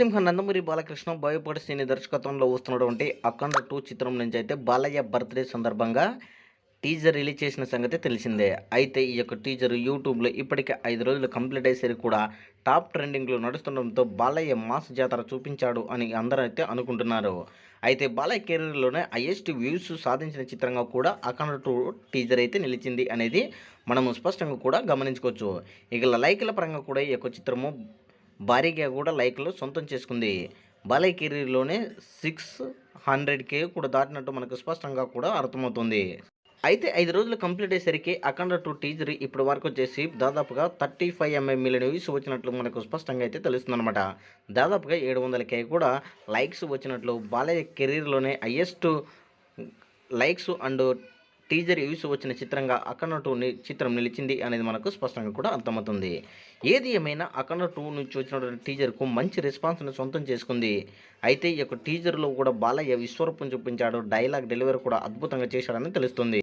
నరసింహ నందమూరి బాలకృష్ణ బయోపడి శ్రీని దర్శకత్వంలో వస్తున్నటువంటి అఖండ టూ చిత్రం నుంచి అయితే బాలయ్య బర్త్డే సందర్భంగా టీజర్ రిలీజ్ చేసిన సంగతి తెలిసిందే. అయితే ఈ యొక్క టీజర్ యూట్యూబ్లో ఇప్పటికే ఐదు రోజులు కంప్లీట్ అయ్యేసరికి కూడా టాప్ ట్రెండింగ్లో నడుస్తుండడంతో బాలయ్య మాస్ జాతర చూపించాడు అని అందరూ అయితే అనుకుంటున్నారు. అయితే బాలయ్య కెరీర్లోనే హైయెస్ట్ వ్యూస్ సాధించిన చిత్రంగా కూడా అఖండ టూ టీజర్ అయితే నిలిచింది అనేది మనము స్పష్టంగా కూడా గమనించుకోవచ్చు. ఇక లైక్ల పరంగా కూడా ఈ యొక్క చిత్రము భారీగా కూడా లైక్లు సొంతం చేసుకుంది. బాలయ్య కెరీర్లోనే సిక్స్ హండ్రెడ్ కే కూడా దాటినట్టు మనకు స్పష్టంగా కూడా అర్థమవుతుంది. అయితే ఐదు రోజులు కంప్లీట్ అయ్యేసరికి అఖండ టూ టీజర్ ఇప్పటి వరకు వచ్చేసి దాదాపుగా thirty five M I million views వచ్చినట్లు మనకు స్పష్టంగా అయితే తెలుస్తుందన్నమాట. దాదాపుగా ఏడు వందలకే కూడా లైక్స్ వచ్చినట్లు Balayya కెరీర్లోనే highest likes and teaser views వచ్చిన చిత్రంగా అఖండ టూ చిత్రం నిలిచింది అనేది మనకు స్పష్టంగా కూడా అర్థమవుతుంది. ఏది ఏమైనా అఖండ టూ నుంచి వచ్చినటువంటి టీజర్కు మంచి రెస్పాన్స్ని సొంతం చేసుకుంది. అయితే ఈ యొక్క టీజర్లో కూడా బాలయ్య విశ్వరూపం చూపించాడు. డైలాగ్ డెలివరీ కూడా అద్భుతంగా చేశాడని తెలుస్తుంది.